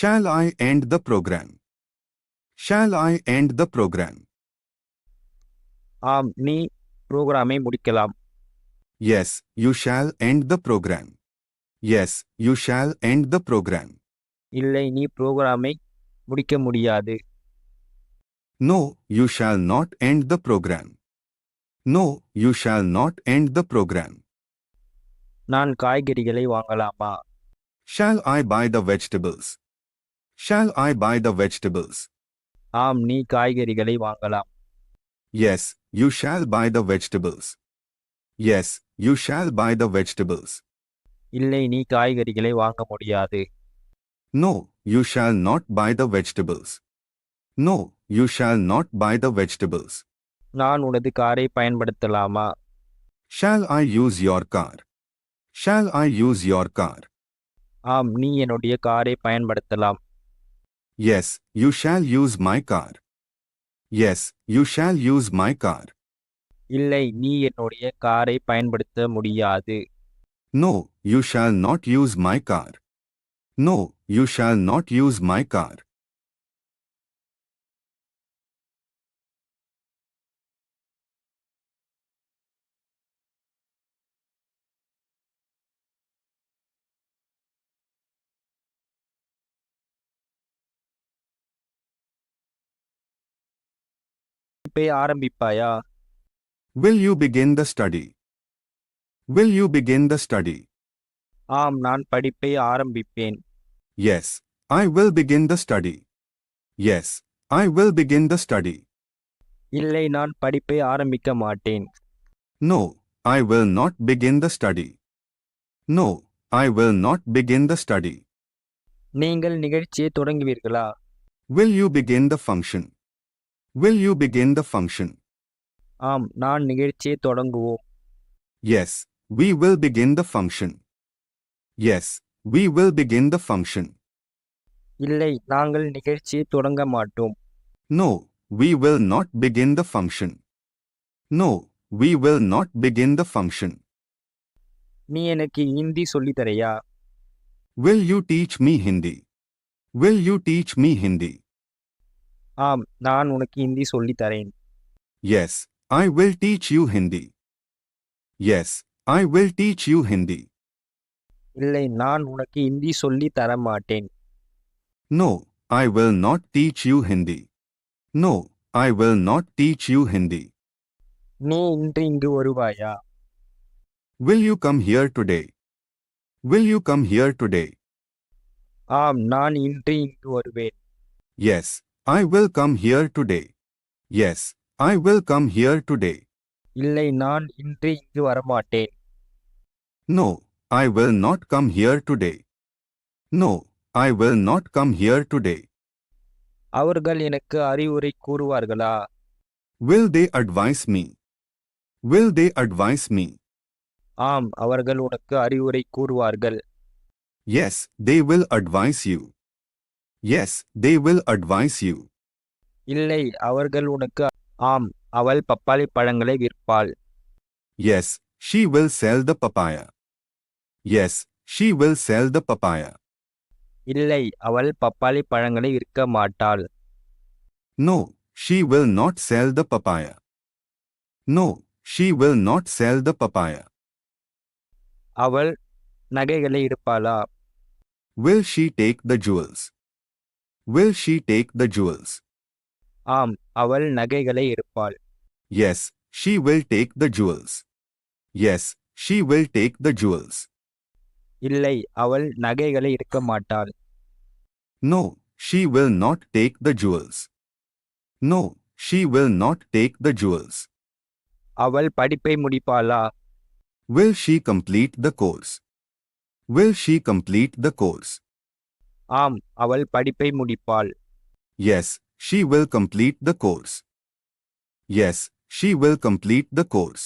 Shall I end the program? Shall I end the program? ஆம் நீ புரோகிராமை முடிக்கலாம் Yes, you shall end the program. Yes, you shall end the program. இல்லை நீ புரோகிராமை முடிக்க முடியாது No, you shall not end the program. No, you shall not end the program. நான் காய்கறிகளை வாங்கலாமா Shall I buy the vegetables? Shall I buy the vegetables? ஆம் நீ காய்கறிகளை வாங்கலாம் Yes, you shall buy the vegetables. Yes, you shall buy the vegetables. இல்லை நீ காய்கறிகளை வாங்க முடியாது No, you shall not buy the vegetables. No, you shall not buy the vegetables. நான் உனது காரை பயன்படுத்தலாமா Shall I use your car? Shall I use your car? ஆம் நீ என்னுடைய காரை பயன்படுத்தலாம் Yes, you shall use my car. Yes, you shall use my car. இல்லை நீ என்னுடைய காரை பயன்படுத்த முடியாது No, you shall not use my car. No, you shall not use my car. இப்போ ஆரம்பிப்பாயா Will you begin the study? Will you begin the study? ஆம் நான் படிப்பை ஆரம்பிப்பேன் Yes, I will begin the study. Yes, I will begin the study. இல்லை நான் படிப்பை ஆரம்பிக்க மாட்டேன் No, I will not begin the study. No, I will not begin the study. நீங்கள் நிகழ்ச்சியை தொடங்குவீர்களா Will you begin the function? Will you begin the function? ஆம் நான் நிகழ்ச்சியை தொடங்குவோம் Yes, we will begin the function. Yes, we will begin the function. இல்லை நாங்கள் நிகழ்ச்சியை தொடங்க மாட்டோம் No, we will not begin the function. No, we will not begin the function. நீ எனக்கு ஹிந்தி சொல்லித் தரையா Will you teach me Hindi? Will you teach me Hindi? ஆம் நான் உனக்கு ஹிந்தி சொல்லித் தரேன் Yes, I will teach you Hindi. Yes, I will teach you Hindi. இல்லை நான் உனக்கு ஹிந்தி சொல்லித் தர மாட்டேன் No, I will not teach you Hindi. No, I will not teach you Hindi. நீ இன்று இங்கு வருவாயா Will you come here today? Will you come here today? ஆம் நான் இன்று இங்கு வருவேன் Yes, I will come here today. Yes, I will come here today. இல்லை நான் இன்று இங்கு வரமாட்டேன் No, I will not come here today. No, I will not come here today. அவர்கள் எனக்கு அறிவுரை கூறுவார்களா Will they advise me? Will they advise me? ஆம் அவர்கள் உனக்கு அறிவுரை கூறுவார்கள் Yes, they will advise you. Yes, they will advise you. இல்லை அவர்கள் உனக்கு ஆம் அவள் பப்பாளி பழங்களை விற்பாள் Yes, she will sell the papaya. Yes, she will sell the papaya. இல்லை அவள் பப்பாளி பழங்களை விற்க மாட்டாள் No, she will not sell the papaya. No, she will not sell the papaya. அவள் நகைகளை எடுப்பாளா Will she take the jewels? Will she take the jewels? ஆம் அவள் நகைகளை எடுப்பாள் Yes, she will take the jewels. Yes, she will take the jewels. இல்லை அவள் நகைகளை எடுக்க மாட்டாள் No, she will not take the jewels. No, she will not take the jewels. அவள் படிப்பை முடிப்பாளா Will she complete the course? Will she complete the course? ஆம் அவள் படிப்பை முடிப்பாள் Yes, she will complete the course. Yes, she will complete the course.